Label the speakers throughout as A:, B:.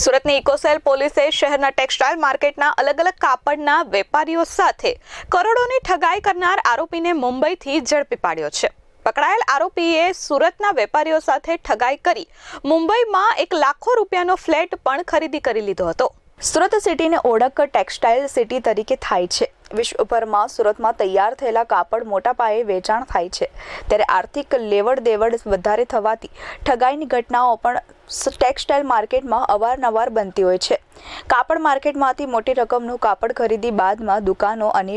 A: સુરતની ઇકોસેલ પોલીસે શહેરના ટેક્સટાઇલ માર્કેટના અલગ અલગ કાપડના વેપારીઓ સાથે કરોડોની ઠગાઈ કરનાર આરોપીને મુંબઈથી ઝડપી પાડ્યો છે. પકડાયેલ આરોપીએ સુરતના વેપારીઓ સાથે ઠગાઈ કરી મુંબઈમાં એક લાખો રૂપિયાનો ફ્લેટ પણ ખરીદી કરી લીધો હતો. સુરત સિટીને ઓળખ ટેક્સટાઇલ સિટી તરીકે થાય છે. વિશ્વભરમાં સુરતમાં તૈયાર થયેલા કાપડ મોટા પાયે વેચાણ થાય છે. ત્યારે આર્થિક લેવડ દેવડ વધારે થવાથી ઠગાઈની ઘટનાઓ પણ ટેક્સટાઇલ માર્કેટમાં અવારનવાર બનતી હોય છે. કાપડ માર્કેટમાંથી મોટી રકમનું કાપડ ખરીદી બાદમાં દુકાનો અને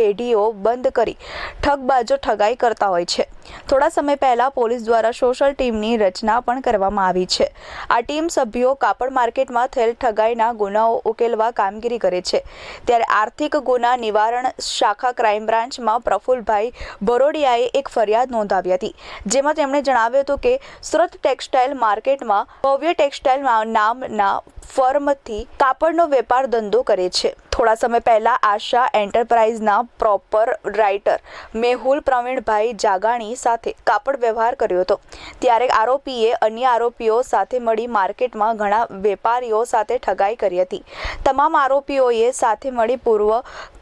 A: પેઢીઓ બંધ કરી ઠગબાજો ઠગાઈ કરતા હોય છે. થોડા સમય પહેલા પોલીસ દ્વારા સોશિયલ ટીમની રચના પણ કરવામાં આવી છે. આ ટીમ સભ્યો કાપડ માર્કેટમાં થયેલ ઠગાઈના ગુનાઓ ઉકેલવા કામગીરી કરે છે. ત્યારે આર્થિક ગુના નિવારણ શાખા ક્રાઇમ બ્રાન્ચમાં પ્રફુલભાઈ બરોડિયાએ એક ફરિયાદ નોંધાવી હતી, જેમાં તેમણે જણાવ્યું હતું કે, સુરત ટેક્સટાઇલ માર્કેટમાં ભવ્ય ટેક્સટાઇલ નામના ફર્મથી કાપડનો વેપાર ધંધો કરે છે. થોડા સમય પહેલા આશા એન્ટરપ્રાઇઝના પ્રોપર રાઇટર મેહુલ પ્રવીણભાઈ જાગાણી સાથે કાપડ વ્યવહાર કર્યો હતો. ત્યારે આરોપીએ અન્ય આરોપીઓ સાથે મળી માર્કેટમાં ઘણા વેપારીઓ સાથે ઠગાઈ કરી હતી. તમામ આરોપીઓએ સાથે મળી પૂર્વ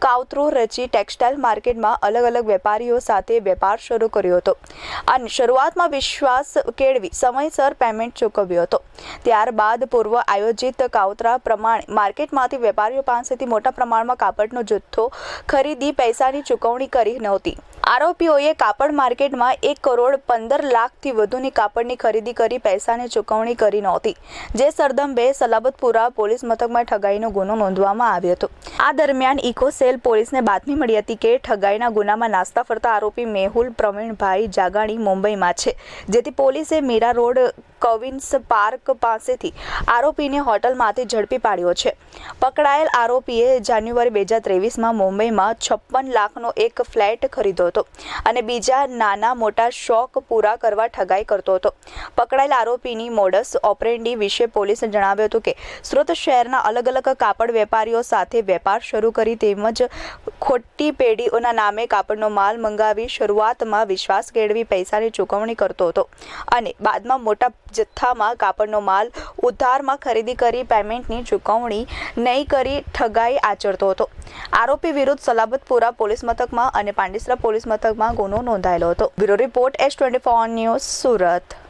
A: કાવતરું રચી ટેક્સટાઇલ માર્કેટમાં અલગ અલગ વેપારીઓ સાથે વેપાર શરૂ કર્યો હતો અને શરૂઆતમાં વિશ્વાસ કેળવી સમયસર પેમેન્ટ ચૂકવ્યો હતો. ત્યારબાદ પૂર્વ આયોજિત કાવતરા પ્રમાણે માર્કેટમાંથી વેપારીઓ પાસેથી મોટા પ્રમાણમાં કાપડનો જથ્થો ખરીદી પૈસાની ચૂકવણી કરી નહોતી. આરોપીઓએ કાપડ માર્કેટમાં એક કરોડ પંદર લાખથી વધુની કાપડની ખરીદી કરી પૈસાની ચૂકવણી કરી નહોતી, જે સરદંબે સલાબતપુરા પોલીસ મથકમાં ઠગાઈનો ગુનો નોંધવામાં આવ્યો હતો. આ દરમિયાન ઇકોસેલ પોલીસને બાતમી મળી હતી કે ઠગાઈના ગુનામાં નાસ્તા ફરતા આરોપી મેહુલ પ્રવીણભાઈ જાગાણી મુંબઈમાં છે, જેથી પોલીસે મીરા રોડ કવિન્સ પાર્ક પાસેથી આરોપીને હોટલમાંથી ઝડપી પાડ્યો છે. પકડાયેલ આરોપીએ જાન્યુઆરી બે હજાર ત્રેવીસમાં મુંબઈમાં છપ્પન લાખનો એક ફ્લેટ ખરીદ્યો હતો અને બીજા નાના મોટા શોખ પૂરા કરવા ઠગાઈ કરતો હતો. પકડાયેલ આરોપીની મોડસ ઓપરેન્ડી વિશે પોલીસે જણાવ્યું હતું કે, સુરત શહેરના અલગ અલગ કાપડ વેપારીઓ સાથે વેપાર શરૂ કરી તેમજ ખોટી પેઢીઓના નામે કાપડનો માલ મંગાવી શરૂઆતમાં વિશ્વાસ કેળવી પૈસાની ચૂકવણી કરતો હતો અને બાદમાં મોટા જથ્થામાં કાપડનો માલ ઉધારમાં ખરીદી કરી પેમેન્ટની ચૂકવણી નહીં કરી ઠગાઈ આચરતો હતો. આરોપી વિરુદ્ધ સલાબતપુરા પોલીસ મથકમાં અને પાંડેસરા પોલીસ મથકમાં ગુનો નોંધાયેલો હતો. Bureau report S twenty four news Surat.